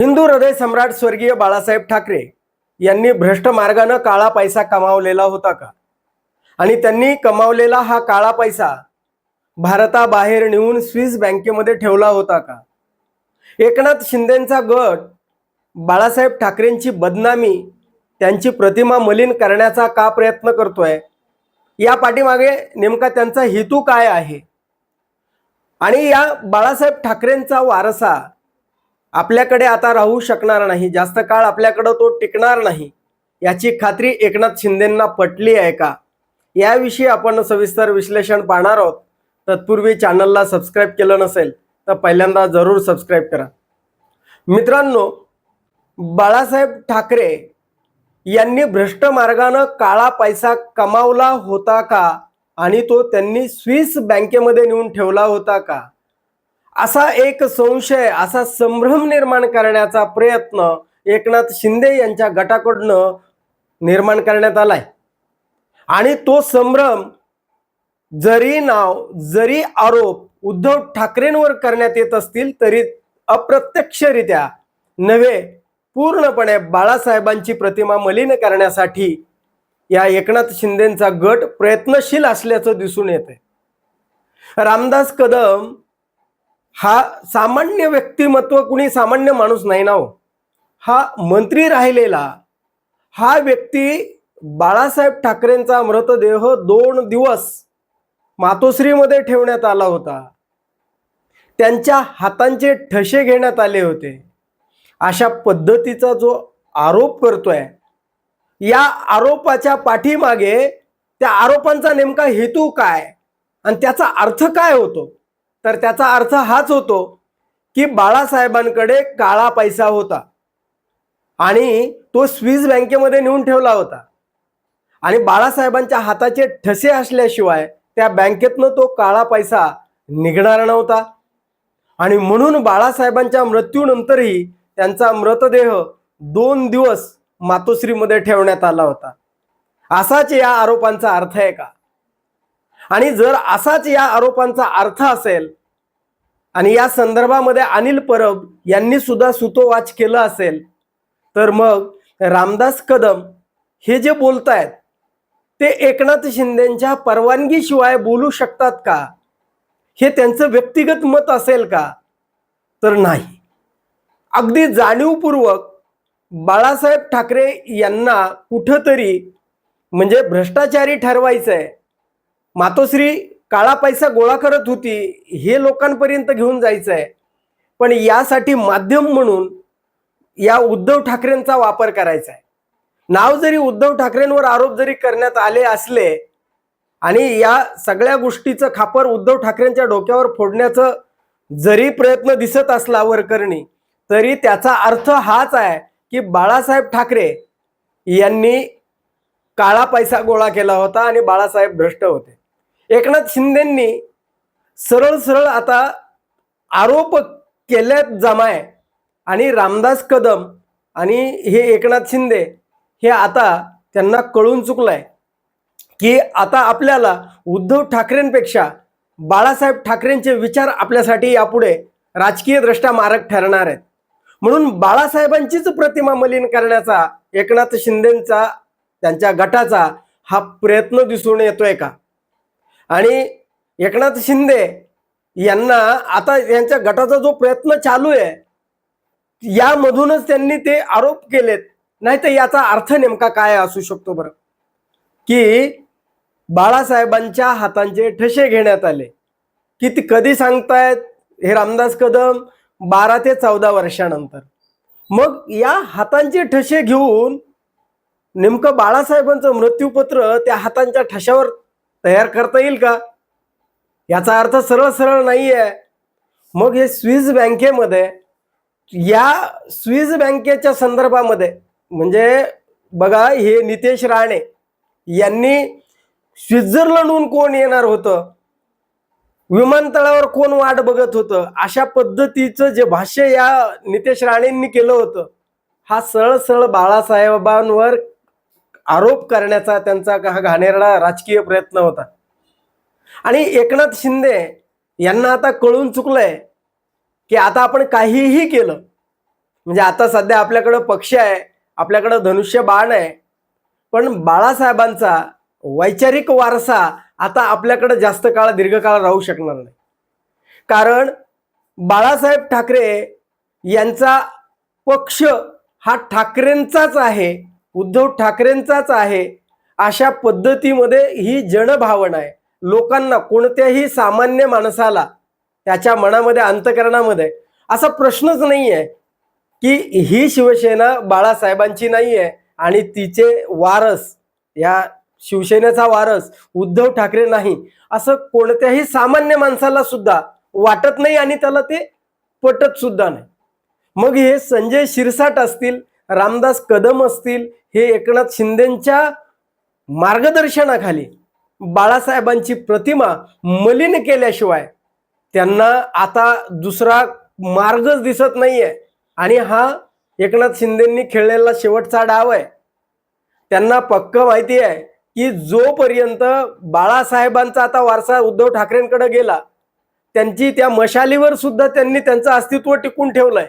हिंदू हृदय सम्राट स्वर्गीय बाळासाहेब ठाकरे यांनी भ्रष्ट मार्गानं काळा पैसा कमावलेला होता का? आणि त्यांनी कमावलेला हा काळा पैसा भारताबाहेर नेऊन स्विस बँकेमध्ये ठेवला होता का? एकनाथ शिंदेचा गट बाळासाहेब ठाकरेंची बदनामी त्यांची प्रतिमा मलिन करण्याचा का प्रयत्न करतोय? या पाठीमागे नेमका त्यांचा हेतू काय आहे? आणि या बाळासाहेब ठाकरेंचा वारसा आपल्याकडे आता राहू शकणार नाही जास्त काळ आपल्याकडं तो टिकणार नाही. याची खात्री एकनाथ शिंदेंना पटली आहे का? याविषयी आपण सविस्तर विश्लेषण पाहणार आहोत. तत्पूर्वी चॅनलला सबस्क्राईब केलं नसेल तर पहिल्यांदा जरूर सबस्क्राईब करा. मित्रांनो बाळासाहेब ठाकरे यांनी भ्रष्ट मार्गानं काळा पैसा कमावला होता का? आणि तो त्यांनी स्विस बँकेमध्ये नेऊन ठेवला होता का? असा एक संशय असा संभ्रम निर्माण करण्याचा प्रयत्न एकनाथ शिंदे यांच्या गटाकडनं निर्माण करण्यात आलाय. आणि तो संभ्रम जरी नाव जरी आरोप उद्धव ठाकरेंवर करण्यात येत असतील तरी अप्रत्यक्षरित्या नव्हे पूर्णपणे बाळासाहेबांची प्रतिमा मलिन करण्यासाठी या एकनाथ शिंदेचा गट प्रयत्नशील असल्याचं दिसून येते रामदास कदम हा सामान्य व्यक्तिमत्व कुणी सामान्य माणूस नाही ना हो. हा मंत्री राहिलेला हा व्यक्ती बाळासाहेब ठाकरेंचा मृतदेह दोन दिवस मातोश्रीमध्ये ठेवण्यात आला होता. त्यांच्या हातांचे ठसे घेण्यात आले होते. अशा पद्धतीचा जो आरोप करतोय या आरोपाच्या पाठीमागे त्या आरोपांचा नेमका हेतू काय? आणि त्याचा अर्थ काय होतो? तर त्याचा अर्थ हाच होतो की बाळासाहेबांकडे काळा पैसा होता. आणि तो स्विस बँकेमध्ये नेऊन ठेवला होता. आणि बाळासाहेबांच्या हाताचे ठसे असल्याशिवाय त्या बँकेतनं तो काळा पैसा निघणार नव्हता. आणि म्हणून बाळासाहेबांच्या मृत्यूनंतरही त्यांचा मृतदेह दोन दिवस मातोश्रीमध्ये ठेवण्यात आला होता. असाच या आरोपांचा अर्थ आहे का? आणि जर असाच या आरोपांचा अर्थ असेल आणि या संदर्भामध्ये अनिल परब यांनी सुद्धा सुतोवाच केलं असेल तर मग रामदास कदम हे जे बोलतायत ते एकनाथ शिंदेच्या परवानगीशिवाय बोलू शकतात का? हे त्यांचं व्यक्तिगत मत असेल का? तर नाही. अगदी जाणीवपूर्वक बाळासाहेब ठाकरे यांना कुठंतरी म्हणजे भ्रष्टाचारी ठरवायचं आहे मातोश्री काळा पैसा गोळा करत होती हे लोकांपर्यंत घेऊन जायचंय. पण यासाठी माध्यम म्हणून या उद्धव ठाकरेंचा वापर करायचा आहे नाव जरी उद्धव ठाकरेंवर आरोप जरी करण्यात आले असले आणि या सगळ्या गोष्टीचं खापर उद्धव ठाकरेंच्या डोक्यावर फोडण्याचं जरी प्रयत्न दिसत असला वरकरणी तरी त्याचा अर्थ हाच आहे की बाळासाहेब ठाकरे यांनी काळा पैसा गोळा केला होता आणि बाळासाहेब भ्रष्ट होते. एकनाथ शिंदेंनी सरळ सरळ आता आरोप केल्यात जमाय आणि रामदास कदम आणि हे एकनाथ शिंदे हे आता त्यांना कळून चुकलं आहे की आता आपल्याला उद्धव ठाकरेंपेक्षा बाळासाहेब ठाकरेंचे विचार आपल्यासाठी यापुढे राजकीय दृष्ट्या मारक ठरणार आहेत. म्हणून बाळासाहेबांचीच प्रतिमा मलिन करण्याचा एकनाथ शिंदेंचा त्यांच्या गटाचा हा प्रयत्न दिसून येतोय का? आणि एकनाथ शिंदे यांना आता यांच्या गटाचा जो प्रयत्न चालू आहे यामधूनच त्यांनी ते आरोप केलेत. नाही तर याचा अर्थ नेमका काय असू शकतो बरं? की बाळासाहेबांच्या हातांचे ठसे घेण्यात आले. की ते कधी सांगतायत हे रामदास कदम बारा ते चौदा वर्षानंतर. मग या हातांचे ठसे घेऊन नेमकं बाळासाहेबांचं मृत्यूपत्र त्या हातांच्या ठशावर तयार करता येईल का? याचा अर्थ सरळ सरळ नाही आहे मग हे स्विस बँकेमध्ये या स्विस बँकेच्या संदर्भामध्ये म्हणजे बघा हे नितेश राणे यांनी स्वित्झर्लंडहून कोण येणार होतं? विमानतळावर कोण वाट बघत होतं? अशा पद्धतीचं जे भाष्य या नितेश राणेंनी केलं होतं हा सरळ सरळ बाळासाहेबांवर आरोप करण्याचा त्यांचा हा घाणेरडा राजकीय प्रयत्न होता. आणि एकनाथ शिंदे यांना आता कळून चुकलंय की आता आपण काहीही केलं म्हणजे आता सध्या आपल्याकडं पक्ष आहे आपल्याकडं धनुष्य बाण आहे पण बाळासाहेबांचा वैचारिक वारसा आता आपल्याकडं जास्त काळ दीर्घकाळ राहू शकणार नाही. कारण बाळासाहेब ठाकरे यांचा पक्ष हा ठाकरेंचाच आहे उद्धव ठाकरेंचाच आहे. अशा पद्धतीमध्ये ही जनभावना आहे. लोकांना कोणत्याही सामान्य माणसाला त्याच्या मनामध्ये अंतकरणामध्ये असा प्रश्नच नाही आहे की ही शिवसेना बाळासाहेबांची नाही आहे आणि तिचे वारस या शिवसेनेचा वारस उद्धव ठाकरे नाही असं कोणत्याही सामान्य माणसाला सुद्धा वाटत नाही आणि त्याला ते पटत सुद्धा नाही. मग हे संजय शिरसाट असतील रामदास कदम असतील हे एकनाथ शिंदेच्या मार्गदर्शनाखाली बाळासाहेबांची प्रतिमा मलिन केल्याशिवाय त्यांना आता दुसरा मार्गच दिसत नाहीये. आणि हा एकनाथ शिंदेंनी खेळलेला शेवटचा डाव आहे. त्यांना पक्क माहिती आहे की जोपर्यंत बाळासाहेबांचा आता वारसा उद्धव ठाकरेंकडे गेला त्यांची त्या मशालीवर सुद्धा त्यांनी त्यांचं अस्तित्व टिकून ठेवलंय.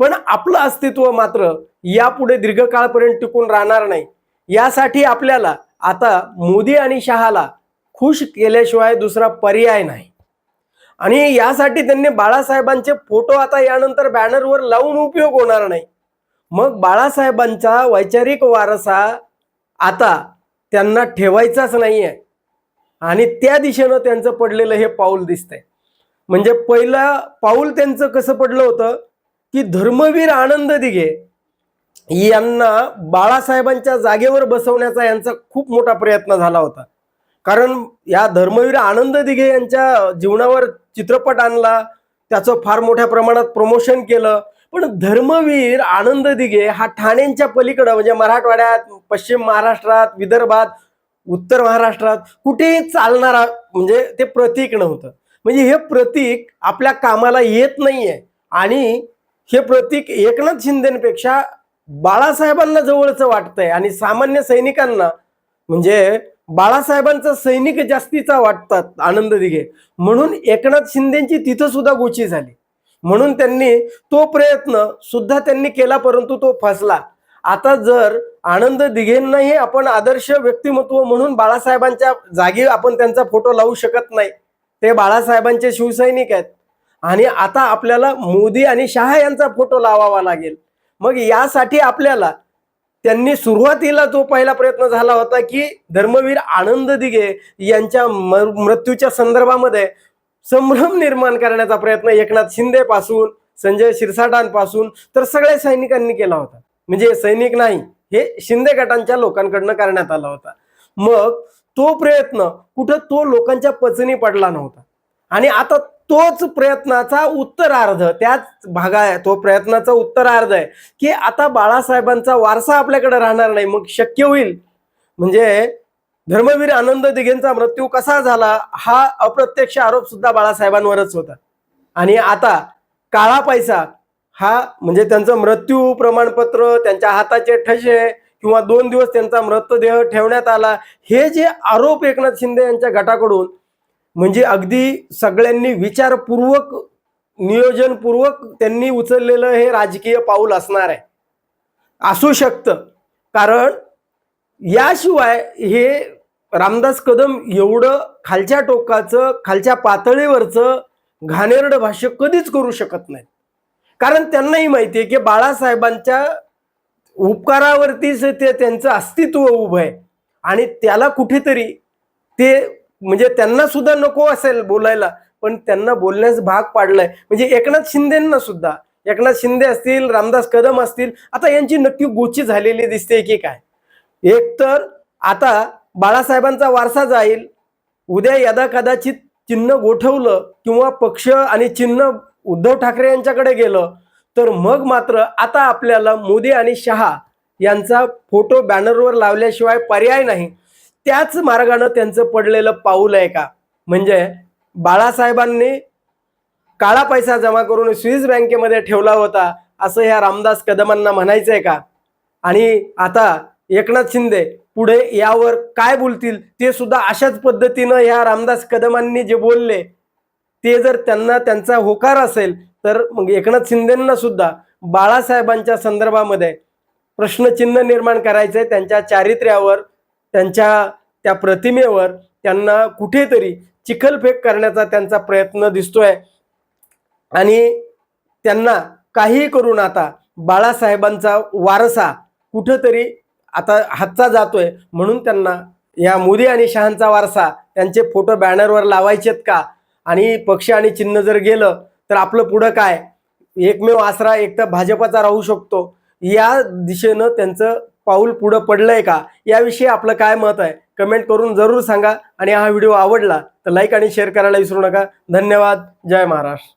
पण आपलं अस्तित्व मात्र यापुढे दीर्घकाळपर्यंत टिकून राहणार नाही. यासाठी आपल्याला आता मोदी आणि शहाला खुश केल्याशिवाय दुसरा पर्याय नाही. आणि यासाठी त्यांनी बाळासाहेबांचे फोटो आता यानंतर बॅनरवर लावून उपयोग होणार नाही. मग बाळासाहेबांचा वैचारिक वारसा आता त्यांना ठेवायचाच नाहीये. आणि त्या दिशेनं त्यांचं पडलेलं हे पाऊल दिसतंय. म्हणजे पहिलं पाऊल त्यांचं कसं पडलं होतं? की धर्मवीर आनंद दिघे यांना बाळासाहेबांच्या जागेवर बसवण्याचा यांचा खूप मोठा प्रयत्न झाला होता. कारण या धर्मवीर आनंद दिघे यांच्या जीवनावर चित्रपट आणला त्याचं फार मोठ्या प्रमाणात प्रमोशन केलं. पण धर्मवीर आनंद दिघे हा ठाण्यांच्या पलीकडं म्हणजे मराठवाड्यात पश्चिम महाराष्ट्रात विदर्भात उत्तर महाराष्ट्रात कुठेही चालणारा म्हणजे ते प्रतीक नव्हतं. म्हणजे हे प्रतीक आपल्या कामाला येत नाहीये. आणि हे प्रतीक एकनाथ शिंदेपेक्षा बाळासाहेबांना जवळचं वाटतंय आणि सामान्य सैनिकांना म्हणजे बाळासाहेबांचा सैनिक जास्तीचा वाटतात आनंद दिघे. म्हणून एकनाथ शिंदेची तिथं सुद्धा गोची झाली. म्हणून त्यांनी तो प्रयत्न सुद्धा त्यांनी केला परंतु तो फसला. आता जर आनंद दिघेंनाही आपण आदर्श व्यक्तिमत्व म्हणून बाळासाहेबांच्या जागी आपण त्यांचा फोटो लावू शकत नाही. ते बाळासाहेबांचे शिवसैनिक आहेत. आणि आता आपल्याला मोदी आणि शहा यांचा फोटो लावावा लागेल. मग यासाठी आपल्याला त्यांनी सुरुवातीला जो पहिला प्रयत्न झाला होता की धर्मवीर आनंद दिघे यांच्या मृत्यूच्या संदर्भामध्ये संभ्रम निर्माण करण्याचा प्रयत्न एकनाथ शिंदे पासून संजय शिरसाटांपासून तर सगळ्या सैनिकांनी केला होता. म्हणजे सैनिक नाही हे शिंदे गटांच्या लोकांकडनं करण्यात आला होता. मग तो प्रयत्न कुठं तो लोकांच्या पचनी पडला नव्हता. आणि आता तोच प्रयत्नाचा उत्तरार्ध त्याच भागा आहे तो प्रयत्नाचा उत्तरार्ध आहे की आता बाळासाहेबांचा वारसा आपल्याकडे राहणार नाही मग शक्य होईल? म्हणजे धर्मवीर आनंद दिघेंचा मृत्यू कसा झाला हा अप्रत्यक्ष आरोप सुद्धा बाळासाहेबांवरच होता. आणि आता काळा पैसा हा म्हणजे त्यांचं मृत्यू प्रमाणपत्र त्यांच्या हाताचे ठसे किंवा दोन दिवस त्यांचा मृतदेह ठेवण्यात आला हे जे आरोप एकनाथ शिंदे यांच्या गटाकडून म्हणजे अगदी सगळ्यांनी विचारपूर्वक नियोजनपूर्वक त्यांनी उचललेलं हे राजकीय पाऊल असणार आहे. असू शकतं. कारण याशिवाय हे रामदास कदम एवढं खालच्या टोकाचं खालच्या पातळीवरचं घाणेरडं भाष्य कधीच करू शकत नाही कारण त्यांनाही माहिती आहे की बाळासाहेबांच्या उपकारावरतीच ते त्यांचं अस्तित्व उभं आहे. आणि त्याला कुठेतरी ते म्हणजे त्यांना सुद्धा नको असेल बोलायला पण त्यांना बोलण्यास भाग पाडलाय. म्हणजे एकनाथ शिंदेना सुद्धा एकनाथ शिंदे असतील रामदास कदम असतील आता यांची नक्की गोची झालेली दिसते की काय? एक तर आता बाळासाहेबांचा वारसा जाईल उद्या यदा कदाचित चिन्ह गोठवलं किंवा पक्ष आणि चिन्ह उद्धव ठाकरे यांच्याकडे गेलं तर मग मात्र आता आपल्याला मोदी आणि शहा यांचा फोटो बॅनरवर लावल्याशिवाय पर्याय नाही. त्याच मार्गानं त्यांचं पडलेलं पाऊल आहे का? म्हणजे बाळासाहेबांनी काळा पैसा जमा करून स्विस बँकेमध्ये ठेवला होता असं ह्या रामदास कदमांना म्हणायचंय का? आणि आता एकनाथ शिंदे पुढे यावर काय बोलतील ते सुद्धा अशाच पद्धतीनं ह्या रामदास कदमांनी जे बोलले ते जर त्यांना त्यांचा होकार असेल तर मग एकनाथ शिंदेंना सुद्धा बाळासाहेबांच्या संदर्भामध्ये प्रश्नचिन्ह निर्माण करायचं आहे त्यांच्या चारित्र्यावर त्यांच्या त्या प्रतिमेवर त्यांना कुठेतरी चिखलफेक करण्याचा त्यांचा प्रयत्न दिसतोय. आणि त्यांना काही करून आता बाळासाहेबांचा वारसा कुठंतरी आता हातचा जातोय. म्हणून त्यांना या मोदी आणि शहांचा वारसा त्यांचे फोटो बॅनरवर लावायचेत का? आणि पक्ष आणि चिन्ह जर गेलं तर आपलं पुढं काय? एकमेव आसरा एक तर भाजपाचा राहू शकतो. या दिशेनं त्यांचं पाऊल पुढं पडलंय का? याविषयी आपलं काय मत आहे? कमेंट करून जरूर सांगा आणि हा व्हिडिओ आवडला तर लाईक आणि शेअर करायला विसरू नका. धन्यवाद. जय महाराष्ट्र.